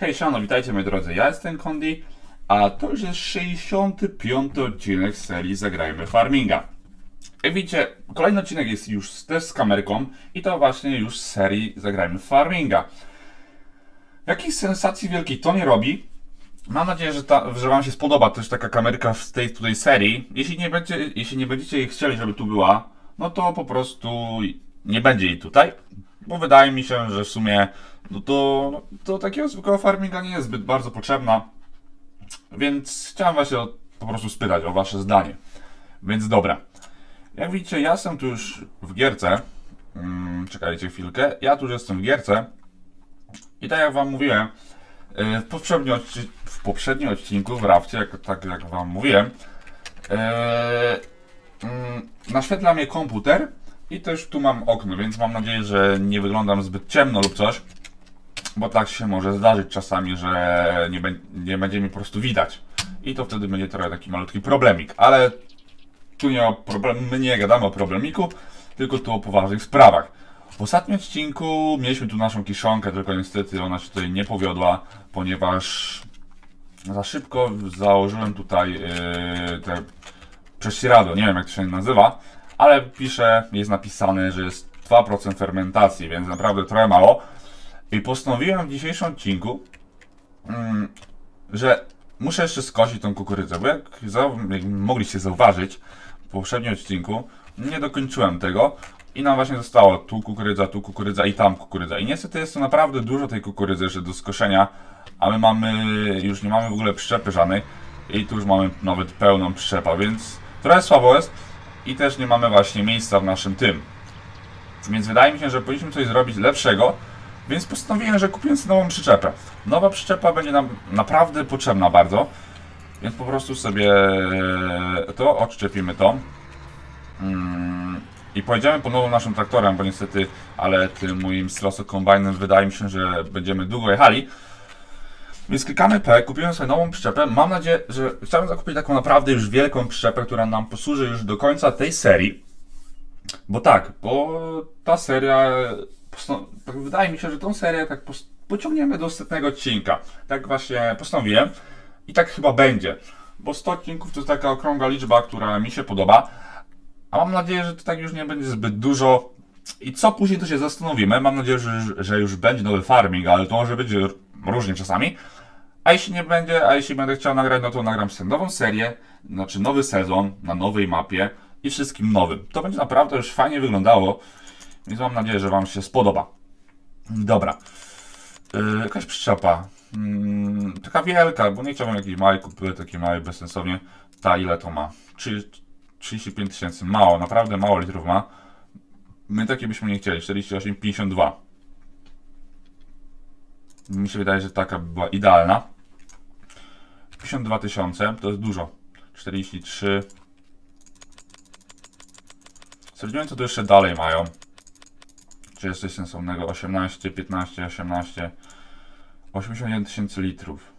Hej, siano, witajcie moi drodzy, ja jestem Kondi, a to już jest 65 odcinek serii Zagrajmy Farminga. Jak widzicie, kolejny odcinek jest już też z kamerką i to właśnie już z serii Zagrajmy Farminga. Jakiejś sensacji wielkiej to nie robi. Mam nadzieję, że, ta, że Wam się spodoba też taka kamerka z tej tutaj serii. Jeśli nie, będzie, jeśli nie będziecie jej chcieli, żeby tu była, no to po prostu nie będzie jej tutaj. Bo wydaje mi się, że w sumie no to, no, to takiego zwykłego farminga nie jest zbyt bardzo potrzebna. Więc chciałem o, po prostu spytać o Wasze zdanie. Więc dobra. Jak widzicie, ja jestem tu już w gierce. Mm, czekajcie chwilkę. Ja tu już jestem w gierce. I tak jak Wam mówiłem, e, w poprzednim, odci- w poprzednim odcinku w rafcie, jak, tak jak Wam mówiłem, e, mm, naświetla mnie komputer i też tu mam okno, więc mam nadzieję, że nie wyglądam zbyt ciemno lub coś, bo tak się może zdarzyć czasami, że nie, bę- nie będzie mi po prostu widać. I to wtedy będzie trochę taki malutki problemik, ale tu nie o problem, my nie gadamy o problemiku, tylko tu o poważnych sprawach. W ostatnim odcinku mieliśmy tu naszą kiszonkę, tylko niestety ona się tutaj nie powiodła, ponieważ za szybko założyłem tutaj yy, te prześcieradło, nie wiem jak to się nazywa, ale pisze, jest napisane, że jest 2% fermentacji, więc naprawdę trochę mało. I postanowiłem w dzisiejszym odcinku, mm, że muszę jeszcze skosić tą kukurydzę, bo jak, jak mogliście zauważyć w poprzednim odcinku, nie dokończyłem tego i nam właśnie zostało tu kukurydza, tu kukurydza i tam kukurydza. I niestety jest to naprawdę dużo tej kukurydzy jeszcze do skoszenia, a my mamy, już nie mamy w ogóle przyczepy żadnej i tu już mamy nawet pełną przyczepę, więc trochę słabo jest i też nie mamy właśnie miejsca w naszym tym. Więc wydaje mi się, że powinniśmy coś zrobić lepszego, więc postanowiłem, że kupię sobie nową przyczepę. Nowa przyczepa będzie nam naprawdę potrzebna bardzo, więc po prostu sobie to odczepimy to. Mm, I pojedziemy po nową naszym traktorem, bo niestety, ale tym moim Stroso Combinem wydaje mi się, że będziemy długo jechali. Więc klikamy P, kupiłem sobie nową przyczepę. Mam nadzieję, że chciałbym zakupić taką naprawdę już wielką przyczepę, która nam posłuży już do końca tej serii. Bo tak, bo ta seria, tak wydaje mi się, że tą serię tak pociągniemy do setnego odcinka. Tak właśnie postanowiłem i tak chyba będzie. Bo 100 odcinków to jest taka okrągła liczba, która mi się podoba. A mam nadzieję, że to tak już nie będzie zbyt dużo. I co później to się zastanowimy. Mam nadzieję, że, że już będzie nowy farming, ale to może być różnie czasami. A jeśli nie będzie, a jeśli będę chciał nagrać, no to nagram sobie nową serię, znaczy nowy sezon na nowej mapie i wszystkim nowym. To będzie naprawdę już fajnie wyglądało, więc mam nadzieję, że Wam się spodoba. Dobra. Yy, jakaś przyczepa. Mm, taka wielka, bo nie chciałbym jakiejś małej kupy, takiej małej bezsensownie. Ta ile to ma? Trzy- 35 tysięcy. Mało, naprawdę mało litrów ma. My takie byśmy nie chcieli. 48,52. Mi się wydaje, że taka by była idealna. 52 tysiące to jest dużo. 43. Stwierdziłem, co to jeszcze dalej mają. Czy jest coś sensownego? 18, 15, 18. 81 tysięcy litrów.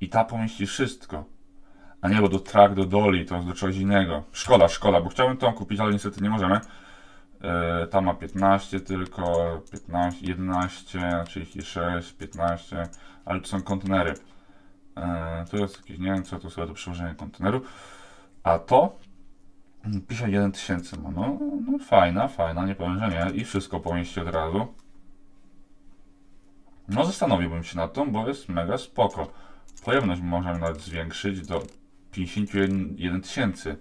I ta pomieści wszystko. A nie, bo do track, do doli, to jest do czegoś innego. Szkoda, szkoda, bo chciałbym tą kupić, ale niestety nie możemy. Yy, ta ma 15 tylko, 15, 11, 36, 15, ale tu są kontenery. Yy, tu jest jakieś, nie wiem co to sobie do przełożenia konteneru. A to 51 tysięcy ma. No, no fajna, fajna, nie powiem, że nie. I wszystko pomieści od razu. No zastanowiłbym się nad tą, bo jest mega spoko. Pojemność możemy nawet zwiększyć do 51 tysięcy.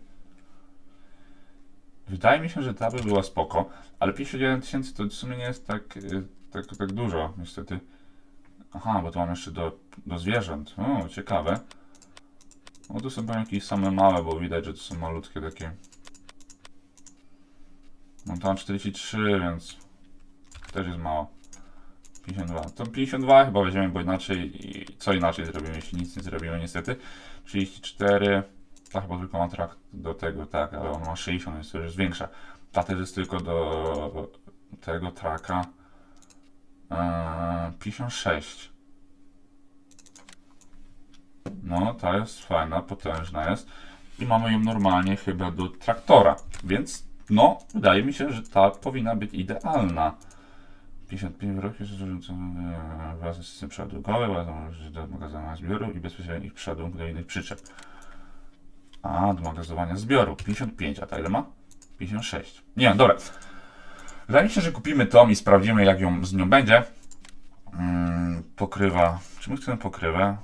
Wydaje mi się, że ta by była spoko, ale 51 tysięcy to w sumie nie jest tak, y, tak, tak dużo, niestety. Aha, bo tu mam jeszcze do, do zwierząt. O, ciekawe. No tu są pewnie jakieś same małe, bo widać, że to są malutkie takie. Mam tam 43, więc też jest mało. 52. To 52 chyba weźmiemy, bo inaczej, co inaczej zrobimy, jeśli nic nie zrobimy, niestety. 34, ta chyba tylko ma trakt do tego, tak, ale on ma 60, więc to już jest większa. Ta też jest tylko do tego traka. Eee, 56. No, ta jest fajna, potężna jest. I mamy ją normalnie chyba do traktora, więc no, wydaje mi się, że ta powinna być idealna. 55 roku jeszcze wraz z system przeładunkowy, wraz do magazynowania zbioru i bezpośrednio ich przeładunku do innych przyczep. A, do magazynowania zbioru. 55, a ta ile ma? 56. Nie, dobra. Wydaje mi się, że kupimy tą i sprawdzimy, jak ją z nią będzie. Mm, pokrywa. Czy my chcemy pokrywę?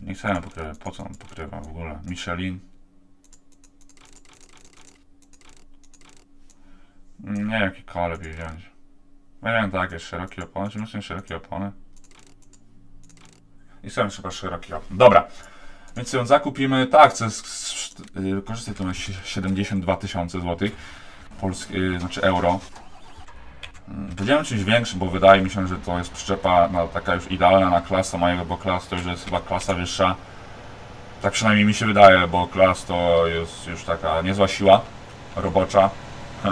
Nie chcemy pokrywy. Po co nam pokrywa w ogóle? Michelin. Nie, jaki koło lepiej wziąć. Ja wiem, tak, jest szerokie opony. Czy my chcemy szerokie opony? I chcemy chyba szerokie opony. Dobra. Więc ją zakupimy. Tak, z- z- y, wykorzystać to na sie- 72 tysiące złotych. Polskie, y, znaczy euro. Mm, Powiedziałem czymś większym, bo wydaje mi się, że to jest przyczepa no, taka już idealna na klasa mojego, bo klas to już jest chyba klasa wyższa. Tak przynajmniej mi się wydaje, bo klas to jest już taka niezła siła robocza.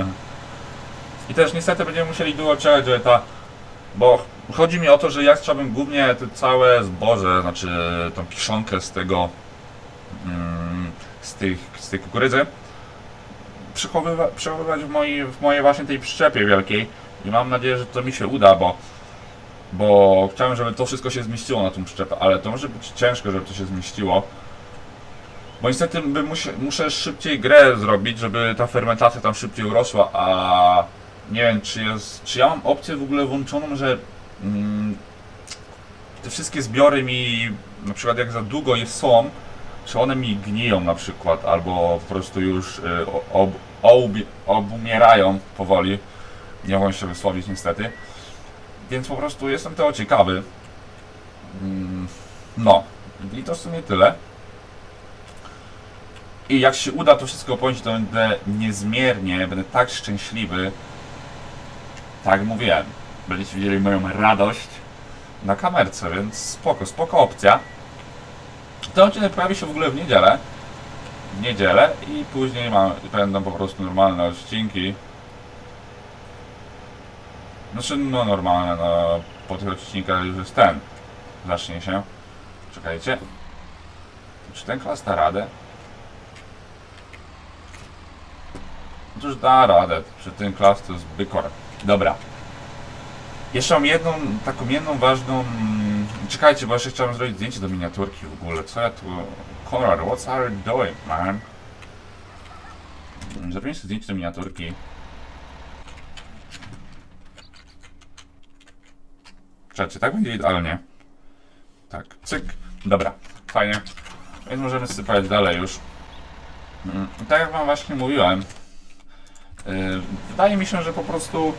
I też niestety będziemy musieli długo czekać, żeby ta... Bo chodzi mi o to, że ja chciałbym głównie te całe zboże, znaczy tą kiszonkę z tego... Mm, z, tych, z tej kukurydzy przechowywa, przechowywać w mojej, w mojej właśnie tej przyczepie wielkiej i mam nadzieję, że to mi się uda, bo bo chciałem, żeby to wszystko się zmieściło na tą przyczepę, ale to może być ciężko, żeby to się zmieściło. Bo niestety musie, muszę szybciej grę zrobić, żeby ta fermentacja tam szybciej urosła, a nie wiem, czy jest, czy ja mam opcję w ogóle włączoną, że te wszystkie zbiory mi, na przykład jak za długo je są, czy one mi gniją na przykład, albo po prostu już y, ob, ob, obumierają powoli. Nie mogę się wysłowić niestety. Więc po prostu jestem tego ciekawy. Mm, No. I to w sumie tyle. I jak się uda to wszystko pojąć, to będę niezmiernie, będę tak szczęśliwy. Tak mówiłem. Będziecie widzieli moją radość na kamerce, więc spoko, spoko opcja. Ten odcinek pojawi się w ogóle w niedzielę. W niedzielę i później ma, będą po prostu normalne odcinki. Znaczy, no normalne, no po tych odcinkach już jest ten. Zacznie się. Czekajcie. Czy ten klas da radę? Otóż da radę. Czy ten klas to jest bykor. Dobra. Jeszcze mam jedną, taką jedną ważną... Czekajcie, bo jeszcze chciałem zrobić zdjęcie do miniaturki w ogóle. Co ja tu... Konrad, what's are you doing, man? Zrobię sobie zdjęcie do miniaturki. Czekajcie, tak będzie idealnie. Tak, cyk. Dobra, fajnie. Więc możemy sypać dalej już. Mm, Tak jak wam właśnie mówiłem, yy, wydaje mi się, że po prostu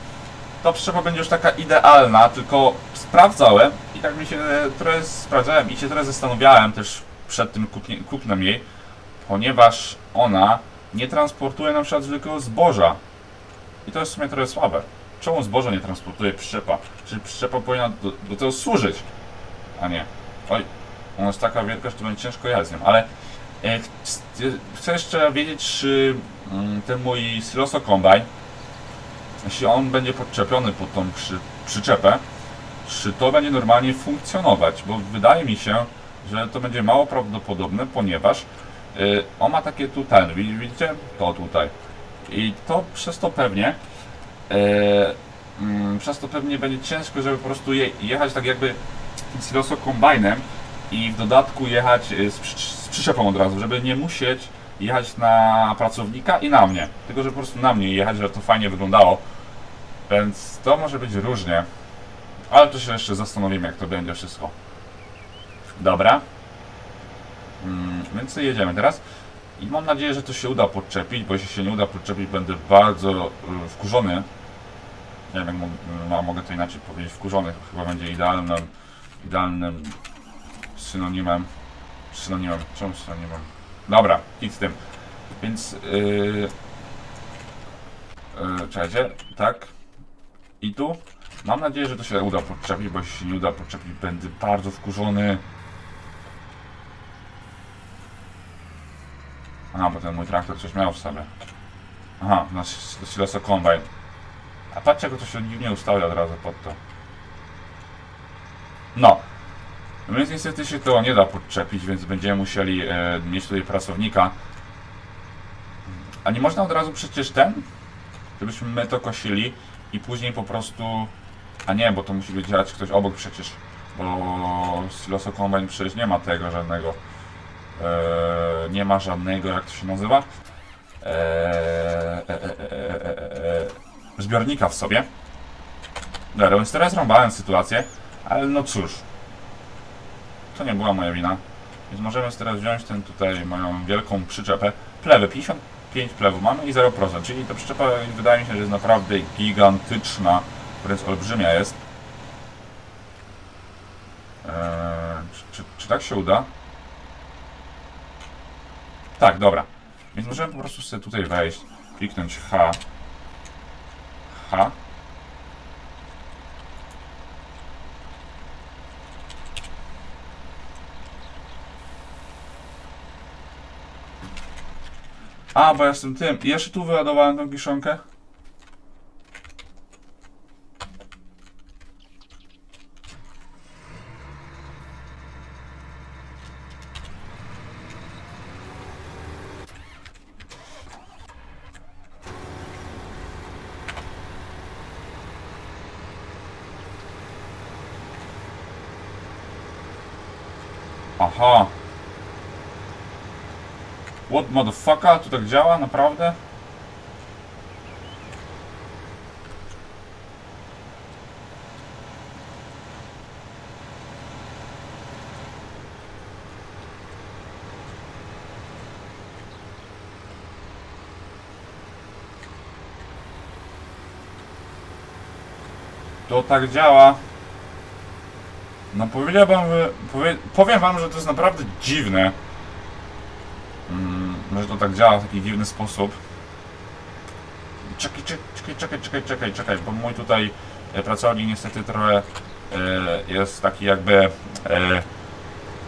ta przyczepa będzie już taka idealna, tylko sprawdzałem i tak mi się trochę sprawdzałem i się trochę zastanawiałem też przed tym kupnem jej, ponieważ ona nie transportuje na przykład zwykłego zboża. I to jest w sumie trochę słabe. Czemu zboże nie transportuje przyczepa? Czy przyczepa powinna do, do tego służyć? A nie. Oj, ona jest taka wielka, że to będzie ciężko jechać z nią, ale e, ch- chcę jeszcze wiedzieć, czy mm, ten mój Siloso Combine, jeśli on będzie podczepiony pod tą przy, przyczepę, czy to będzie normalnie funkcjonować, bo wydaje mi się, że to będzie mało prawdopodobne, ponieważ y, on ma takie tutaj, wi- widzicie? To tutaj. I to przez to pewnie y, mm, przez to pewnie będzie ciężko, żeby po prostu je, jechać tak jakby siloso kombajnem i w dodatku jechać y, z, z przyczepą od razu, żeby nie musieć jechać na pracownika i na mnie. Tylko, że po prostu na mnie jechać, żeby to fajnie wyglądało. Więc to może być różnie. Ale to się jeszcze zastanowimy, jak to będzie wszystko. Dobra. Mm, więc jedziemy teraz. I mam nadzieję, że to się uda podczepić, bo jeśli się nie uda podczepić, będę bardzo y, wkurzony. Nie wiem, jak no, mogę to inaczej powiedzieć. Wkurzony chyba będzie idealnym, idealnym synonimem. Synonimem. Czemu synonimem? Dobra, idź z tym. Więc yy, yy, czekajcie, tak. I tu. Mam nadzieję, że to się uda podczepić, bo jeśli się nie uda podczepić, będę bardzo wkurzony. Aha, bo ten mój traktor coś miał w sobie. Aha, na Siloso Combine. A patrzcie, jak to się dziwnie ustawia od razu pod to. No. Więc niestety się to nie da podczepić, więc będziemy musieli e, mieć tutaj pracownika. A nie można od razu przecież ten? Żebyśmy my to kosili i później po prostu A nie, bo to musi być działać ktoś obok przecież. Bo Siloso Combine przecież nie ma tego żadnego. Eee, nie ma żadnego, jak to się nazywa? Eee, e, e, e, e, e, e, zbiornika w sobie. Dobra, więc teraz rąbałem sytuację, ale no cóż. To nie była moja wina. Więc możemy teraz wziąć ten tutaj moją wielką przyczepę. Plewy, 55 plewów mamy i 0%, czyli ta przyczepa wydaje mi się, że jest naprawdę gigantyczna, wręcz olbrzymia jest. Eee, czy, czy, czy tak się uda? Tak, dobra. Więc możemy po prostu sobie tutaj wejść, kliknąć H. H. A, bo jestem tym. Jeszcze tu wyładowałem tą kiszonkę. Aha. What motherfucker? To tak działa? Naprawdę? To tak działa. No powiedziałbym, powie, powiem wam, że to jest naprawdę dziwne. Tak działa w taki dziwny sposób. Czekaj, czekaj, czekaj, czekaj, czekaj, czekaj, bo mój tutaj e, pracownik niestety trochę e, jest taki jakby e,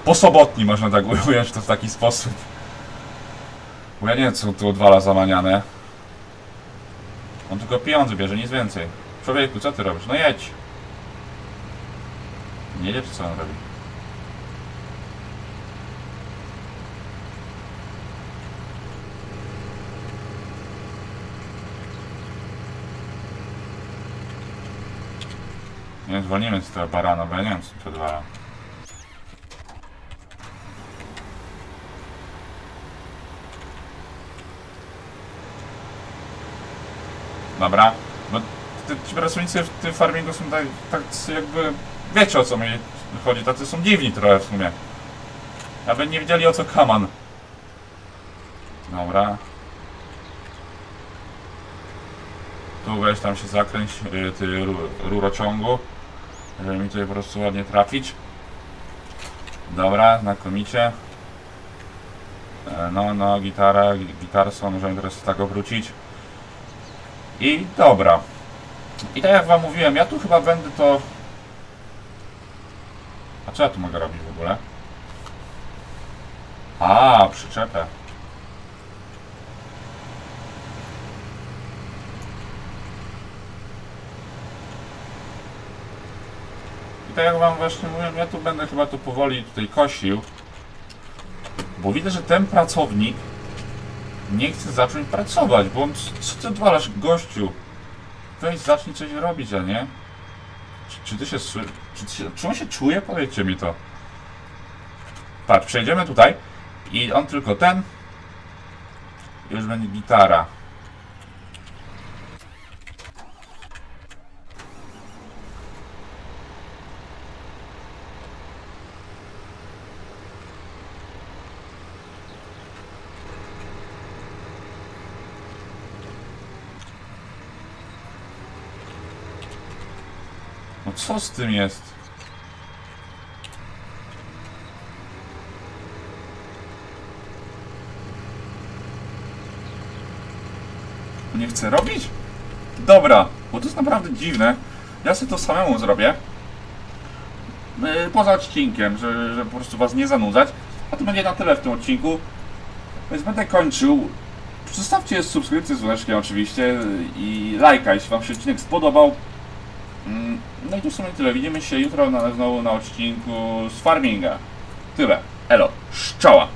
posobotni, można tak ująć to w taki sposób. Bo ja nie wiem, co tu odwala zamaniane. On tylko pieniądze bierze, nic więcej. Człowieku, co ty robisz? No jedź. Nie czy co on robi? Nie zwolnimy z tego barana, bo ja nie wiem, co to odwala. Dobra, bo ty, ci pracownicy w tym farmingu są tak, tak jakby, wiecie o co mi chodzi, tacy są dziwni trochę w sumie. Aby nie wiedzieli o co kaman. Dobra. Tu weź tam się zakręć, y, ty ru- rurociągu, żeby mi tutaj po prostu ładnie trafić. Dobra, znakomicie. E, No, no, gitara, gi- gitarstwo, możemy teraz tak obrócić. I dobra. I tak jak wam mówiłem, ja tu chyba będę to... A co ja tu mogę robić w ogóle? A, przyczepę. Tak jak wam właśnie mówiłem, ja tu będę chyba to powoli tutaj kosił. Bo widzę, że ten pracownik nie chce zacząć pracować, bo on, co ty odwalasz, gościu? Weź, zacznij coś robić, a nie? Czy, czy ty się. Czy, ty się, czy on się czuje? Powiedzcie mi to. Patrz, przejdziemy tutaj i on tylko ten. Już będzie gitara. No co z tym jest? Nie chce robić? Dobra, bo to jest naprawdę dziwne. Ja sobie to samemu zrobię. Yy, Poza odcinkiem, że, że po prostu was nie zanudzać. A to będzie na tyle w tym odcinku. Więc będę kończył. Zostawcie subskrypcję z oczywiście i lajka, jeśli wam się odcinek spodobał. Mm, No i to w sumie tyle. Widzimy się jutro na, znowu na odcinku z Farminga. Tyle. Elo. Szczoła.